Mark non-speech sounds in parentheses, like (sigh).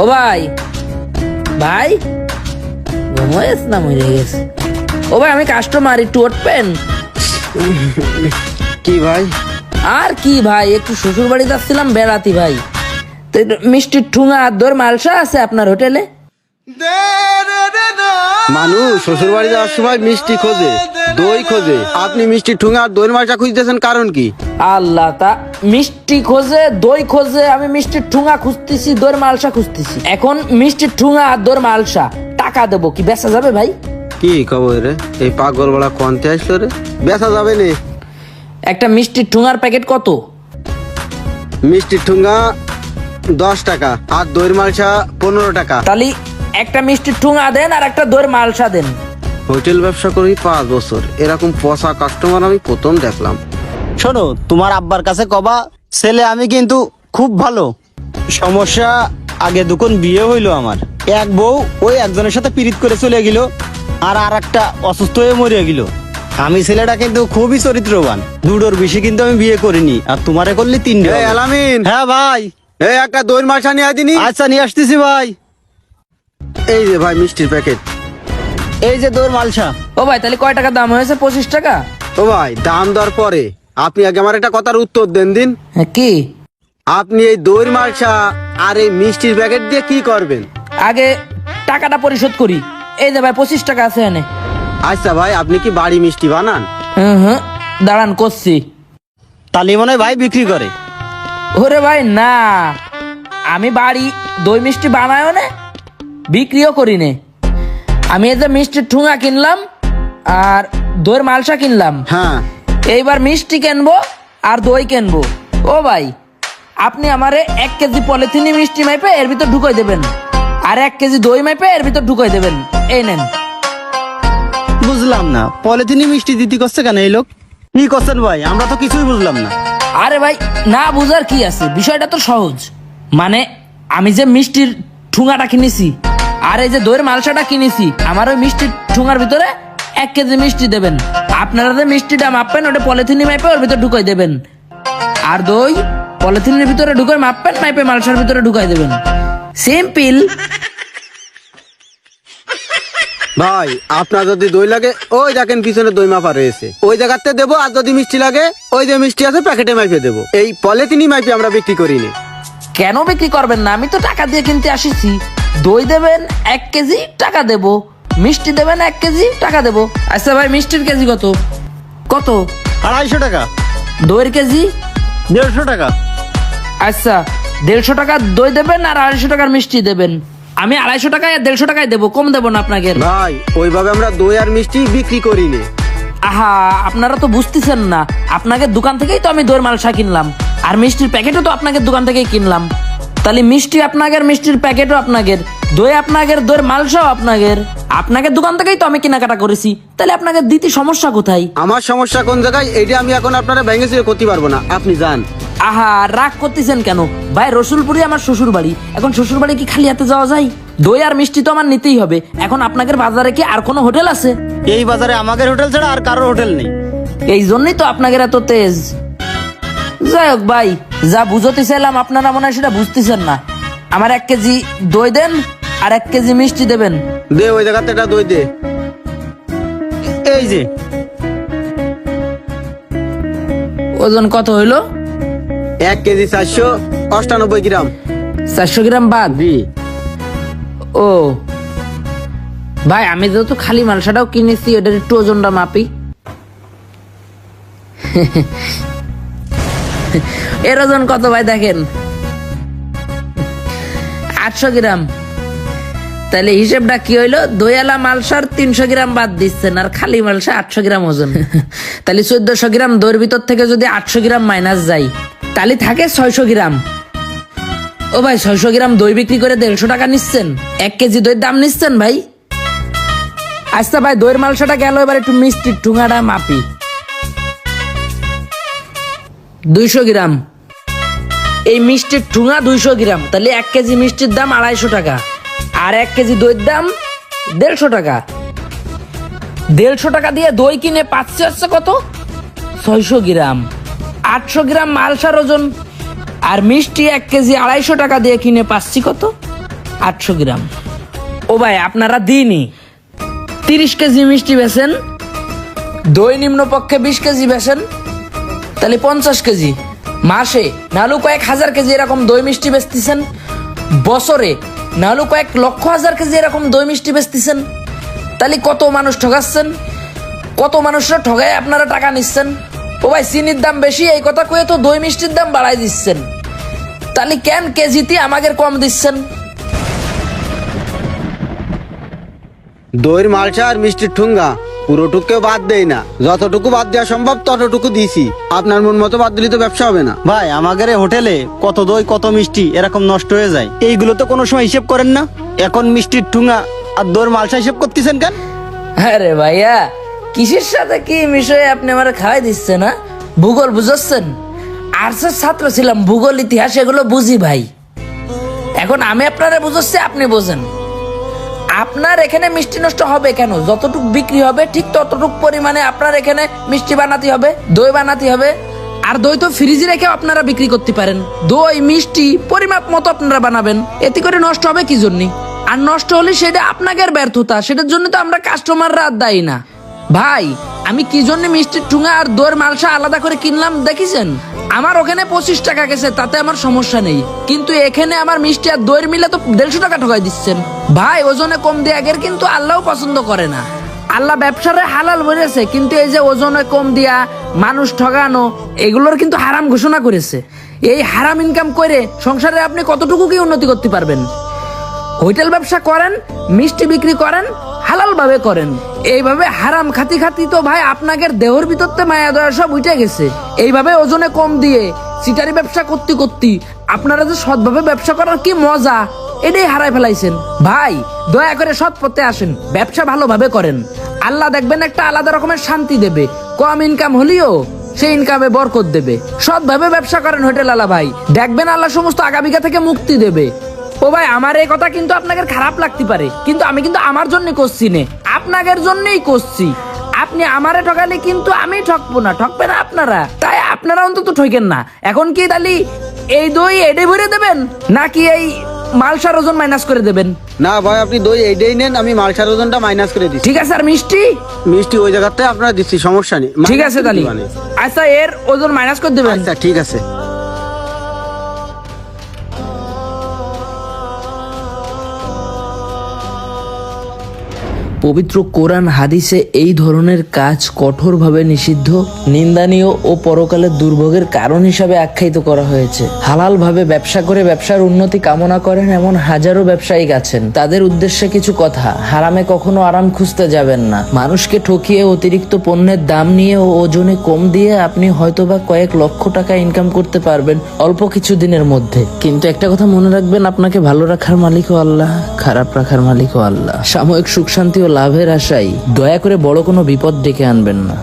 ও ভাই। ভাই? ঘুমাইস না মরে গেছে। ও ভাই আমি কাস্টমার একটু উঠবেন কি ভাই? আর কি ভাই একটু শ্বশুর বাড়ি যাচ্ছিলাম বেড়াতি ভাই। মিষ্টির ঠুঙা আর দোর মালসা আছে আপনার হোটেলে? মানুষ শ্বশুর বাড়ি যাওয়ার সময় মিষ্টি খোঁজে দই খোঁজে। আপনি মিষ্টি ঠুঙা আর দই মালটা খুঁজতেছেন কারণ কি? আল্লাহ তা মিষ্টি খোঁজে দই খোঁজে আমি মিষ্টির ঠুঙা খুঁজতেছি দোর মালসা খুঁজতেছি। এখন মিষ্টির ঠুঙা আর দোর মালসা টাকা দেবো কি বেচা যাবে ভাই? কি খবর রে? এই পাগল বলা কন্তে আসলো রে? বেচা যাবে নে। একটা মিষ্টির ঠুঙার প্যাকেট কত? মিষ্টি ঠুঙ্গা দশ টাকা আর দই মালসা পনেরো টাকা। তাহলে একটা মিষ্টির ঠুঙা দেন আর একটা দোর মালসা দেন। হোটেল ব্যবসা করি পাঁচ বছর। এরকম পচা কাস্টমার আমি প্রথম দেখলাম। শোনো তোমার আব্বার কাছে কবা ছেলে আমি কিন্তু খুব ভালো। সমস্যা আগে দুখন বিয়ে হইল আমার। এক বউ ওই একজনের সাথে পীড়িত করে চলে গেল আর আর একটা অসুস্থ হয়ে মরে গেল। আমি ছেলেটা কিন্তু খুবই চরিত্রবান। দুটোর বেশি কিন্তু আমি বিয়ে করিনি আর তোমারে করলে তিনটে আলামিন। হ্যাঁ ভাই। এই একটা দই মালসা নিয়ে আদিনি আচ্ছা নিয়ে আসতেছি ভাই। এই যে ভাই মিষ্টির প্যাকেট। এই যে তোর মালসা। ও ভাই তাহলে কয় টাকা দাম হয়েছে? পঁচিশ টাকা? ও ভাই দাম দর পরে। আপনি আগে আমার একটা কথার উত্তর দেন দিন। হ্যাঁ কি? আপনি এই দই মালসা আর এই মিষ্টির প্যাকেট দিয়ে কি করবেন? আগে টাকাটা পরিশোধ করি। এই যে ভাই পঁচিশ টাকা আছে এনে। আচ্ছা ভাই আপনি কি বাড়ি মিষ্টি বানান? হুম হুম দাঁড়ান করছি। তালি মনে হয় ভাই বিক্রি করে। ওরে ভাই না। আমি বাড়ি দই মিষ্টি বানায়ও না বিক্রিও করি নে আমি এই যে মিষ্টির ঠুঙা কিনলাম আর দইয়ের মালসা কিনলাম। হ্যাঁ। এইবার মিষ্টি কিনবো আর দই কিনবো। ও ভাই আপনি আমারে এক কেজি পলিথিনি মিষ্টি মাইপে এর ভিতর ঢুকাই দেবেন। আর এক কেজি দই মাইপে এর ভিতর ঢুকাই দেবেন। এই নেন। বুঝলাম না পলিথিনি মিষ্টি দিতে করছে কেন এই লোক? কি করছেন ভাই? আমরা তো কিছুই বুঝলাম না। আরে ভাই না বুঝার কি আছে? বিষয়টা তো সহজ। মানে আমি যে মিষ্টির ঠুঙাটা কিনেছি আর এই যে দইয়ের মালসাটা কিনেছি আমার ওই মিষ্টির ঠুঙার ভিতরে এক কেজি মিষ্টি দেবেন। আপনারা যে মিষ্টিটা মাপবেন ওটা পলিথিনে মাপে ওর ভিতরে ঢুকাই দেবেন। আর দই পলিথিনের ভিতরে ঢুকাই মাপবেন মাপে মালসার ভিতরে ঢুকাই দেবেন। সিম্পল ভাই আপনার যদি দই লাগে ওই দেখেন পিছনে দই মাপা রয়েছে। ওই জায়গাতে দেবো আর যদি মিষ্টি লাগে ওই যে মিষ্টি আছে প্যাকেটে মাইপে দেবো। এই পলিথিনই মাইপে আমরা বিক্রি করিনি। কেন বিক্রি করবেন না? আমি তো টাকা দিয়ে কিনতে আসিছি। দই দেবেন এক কেজি টাকা দেব। মিষ্টি দেবেন এক কেজি টাকা দেব। আচ্ছা ভাই মিষ্টির কেজি কত? কত? আড়াইশো টাকা। দইয়ের কেজি? দেড়শো টাকা। আচ্ছা দেড়শো টাকা দই দেবেন আর আড়াইশো টাকার মিষ্টি দেবেন। আমি আড়াইশো টাকায় আর দেড়শো টাকায় দেবো কম দেবো না আপনাকে। ভাই ওইভাবে আমরা দই আর মিষ্টি বিক্রি করিনি। আহা আপনারা তো বুঝতেছেন না। আপনাকে দোকান থেকেই তো আমি দইয়ের মালসা কিনলাম। আর মিষ্টির প্যাকেটও তো আপনাকে দোকান থেকেই কিনলাম। তাহলে মিষ্টি আপনাদের মিষ্টির প্যাকেটও আপনাদের দই আপনাদের দইয়ের মালসাও আপনাদের আপনাকে দোকান থেকেই তো আমি কেনাকাটা করেছি। তাহলে আপনাকে দিতে সমস্যা কোথায়? আমার সমস্যা কোন জায়গায়? এটা আমি এখন আপনারা ভেঙে চুরে করতে পারব না। আপনি যান। আহা রাগ করতেছেন কেন? ভাই রসুলপুরি আমার শ্বশুর বাড়ি এখন শ্বশুর বাড়ি কি খালি হাতে যাওয়া যায়? দই আর মিষ্টি তো আমার নিতেই হবে। এখন আপনাদের বাজারে কি আর কোনো হোটেল আছে? এই বাজারে আমাদের হোটেল ছাড়া আর কারোর হোটেল নেই। এই জন্যই তো আপনাদের এত তেজ। যাই হোক ভাই যা বুঝতে চাইলাম আপনারা মনে হয় সেটা বুঝতেছেন না। আমার এক কেজি দই দেন আর এক কেজি মিষ্টি দেবেন। দে ওই জায়গাতে একটা দই দে। এই যে। ওজন কত হইল? এক কেজি চারশো অষ্টানব্বই গ্রাম। চারশো গ্রাম বাদ? জি। ও। ভাই আমি যেহেতু খালি মালসাটাও কিনেছি ওটার একটু ওজনটা মাপি। এর ওজন কত ভাই দেখেন? আটশো গ্রাম। তাহলে হিসেবটা কি হইল? দইয়ালা মালসার তিনশো গ্রাম বাদ দিচ্ছেন আর খালি মালসা আটশো গ্রাম ওজন। (laughs) তাহলে চোদ্দশো গ্রাম দইয়ের ভিতর থেকে যদি আটশো গ্রাম মাইনাস যায় তাহলে থাকে ছয়শো গ্রাম। ও ভাই ছয়শো গ্রাম দই বিক্রি করে দেড়শো টাকা নিচ্ছেন? এক কেজি দইয়ের দাম নিচ্ছেন ভাই? আচ্ছা ভাই দইয়ের মালসাটা গেল এবার একটু মিষ্টির ঠুঙাটা মাপি। দুইশো গ্রাম। এই মিষ্টির ঠুঙা দুইশো গ্রাম, তাহলে এক কেজি মিষ্টির দাম আড়াইশো টাকা। আর এক কেজি দইয়ের দাম দেড়শো টাকা। দেড়শো টাকা দিয়ে দই কিনে পাচ্ছে হচ্ছে কত? ছয়শো গ্রাম। আটশো গ্রাম মালসার ওজন। আর মিষ্টি এক কেজি আড়াইশো টাকা দিয়ে কিনে পাচ্ছি কত? আটশো গ্রাম। ও ভাই, আপনারা দিনই তিরিশ কেজি মিষ্টি বেছেন, দই নিম্নপক্ষে বিশ কেজি বেছেন তাহলে পঞ্চাশ কেজি। মাসে নাহলে কয়েক হাজার কেজি এরকম দই মিষ্টি বেচতেছেন। বছরে নাহলে কয়েক লক্ষ হাজার কেজি এরকম দই মিষ্টি বেচতেছেন। তাহলে কত মানুষ ঠগাচ্ছেন কত মানুষরা ঠগায় আপনারা টাকা নিচ্ছেন? ও ভাই, চিনির দাম বেশি, এই কথা কয়ে তো দই মিষ্টির দাম বাড়াই দিচ্ছেন। তাহলে কেন কেজিতে আমাদের কম দিচ্ছেন? দইয়ের মালসা আর মিষ্টির ঠুঙ্গা। পুরোটুকুকেও বাদ দেই না। যতটুকু বাদ দেওয়া সম্ভব ততটুকু দিছি। আপনার মন মতো বাদ দিলে তো ব্যবসা হবে না। ভাই আমাদের এই হোটেলে কত দই কত মিষ্টি এরকম নষ্ট হয়ে যায়। এইগুলো তো কোনো সময় হিসেব করেন না। এখন মিষ্টির ঠুঙা আর দোর মালসা হিসেব করতেছেন কেন? আরে ভাইয়া কিসের সাথে কি বিষয়ে আপনি আমার খাওয়াই দিচ্ছে না ভূগোল বুঝাচ্ছেন? আর্টসের ছাত্র ছিলাম ভূগোল ইতিহাস এগুলো বুঝি ভাই। এখন আমি আপনারা বুঝাচ্ছি আপনি বোঝেন। আপনার এখানে মিষ্টি নষ্ট হবে কেন? যতটুকু বিক্রি হবে, ঠিক ততটুক পরিমাণে আপনার এখানে মিষ্টি বানাতে হবে, দই বানাতে হবে। আর দই তো ফ্রিজে রেখে আপনারা বিক্রি করতে পারেন। দই, মিষ্টি, পরিমাপ মতো আপনারা বানাবেন। এতে করে নষ্ট হবে কি জন্য? আর নষ্ট হলে সেটা আপনাদের ব্যর্থতা, সেটার জন্য তো আমরা কাস্টমাররা দায়ী না। ভাই, আমি কি জন্য মিষ্টির ঠুঙা আর দইয়ের মালসা আলাদা করে কিনলাম, দেখেছেন? আমার ওখানে পঁচিশ টাকা গেছে, তাতে আমার সমস্যা নেই। কিন্তু এখানে আমার মিষ্টি আর দইয়ের মিলে তো দেড়শো টাকা ঠকাই দিচ্ছেন। ভাই, ওজনে কম দিয়ে আগের কিন্তু আল্লাহও পছন্দ করে না। আল্লাহ ব্যবসারে হালাল বলেছে, কিন্তু এই যে ওজনে কম দিয়া মানুষ ঠগানো, এগুলোর কিন্তু হারাম ঘোষণা করেছে। এই হারাম ইনকাম করে সংসারে আপনি কতটুকু কি উন্নতি করতে পারবেন? হোটেল ব্যবসা করেন, মিষ্টি বিক্রি করেন হালাল ভাবে করেন। এইভাবে হারাম খাতি খাতি তো ভাই আপনাদের দেহর ভিতরতে মায়া দয়া সব উঠে গেছে। এইভাবে ওজনে কম দিয়ে সিটারি ব্যবসা করতে করতে আপনারা যে সৎভাবে ব্যবসা করার কি মজা, এটাই হারাই ফেলাইছেন। ভাই, দয়া করে সৎ পথে আসেন, ব্যবসা ভালোভাবে করেন। আল্লাহ দেখবেন একটা আলাদা রকমের শান্তি দেবে। কম ইনকাম হলেও সেই ইনকামে বরকত দেবে। সৎভাবে ব্যবসা করেন হোটেল আলা ভাই। দেখবেন আল্লাহ সমস্ত আগামীকা থেকে মুক্তি দেবে। ও ভাই আমার এই কথা কিন্তু আপনাদের খারাপ লাগতে পারে। কিন্তু আমি কিন্তু আমার জন্য করছি নে। আপনাদের জন্যই করছি। আপনি আমারে ঠকালে কিন্তু আমি ঠকবো না ঠকবে না আপনারা। তাই আপনারা অন্তত ঠকেন না। এখন কি তাহলে এই দই এডে ভরে দেবেন নাকি এই মালসার ওজন মাইনাস করে দেবেন? না ভাই আপনি দই এইটাই নেন আমি মালসার ওজনটা মাইনাস করে দিচ্ছি। ঠিক আছে আর মিষ্টি? মিষ্টি ওই জায়গাতে আপনারা দিচ্ছি সমস্যা নেই। ঠিক আছে তাহলে। আচ্ছা এর ওজন মাইনাস করে দেবেন। আচ্ছা ঠিক আছে। পবিত্র কোরআন হাদিসে এই ধরনের কাজ কঠোরভাবে নিষিদ্ধ, নিন্দানীয় ও পরকালের দুর্ভোগের কারণ হিসাবে আখ্যায়িত করা হয়েছে। হালালভাবে ব্যবসা করে ব্যবসার উন্নতি কামনা করেন এমন হাজারো ব্যবসায়িক আছেন। তাদের উদ্দেশ্যে কিছু কথা, হারামে কখনো আরাম খুঁজতে যাবেন না। মানুষকে ঠকিয়ে অতিরিক্ত পণ্যের দাম নিয়ে ও ওজনে কম দিয়ে আপনি হয়তোবা কয়েক লক্ষ টাকা ইনকাম করতে পারবেন অল্প কিছু দিনের মধ্যে। কিন্তু একটা কথা মনে রাখবেন, আপনাকে ভালো রাখার মালিকও আল্লাহ, খারাপ রাখার মালিকও আল্লাহ। সাময়িক সুখ শান্তি ও লাভের আশায় দয়া করে বড় কোনো বিপদ ডেকে আনবেন না।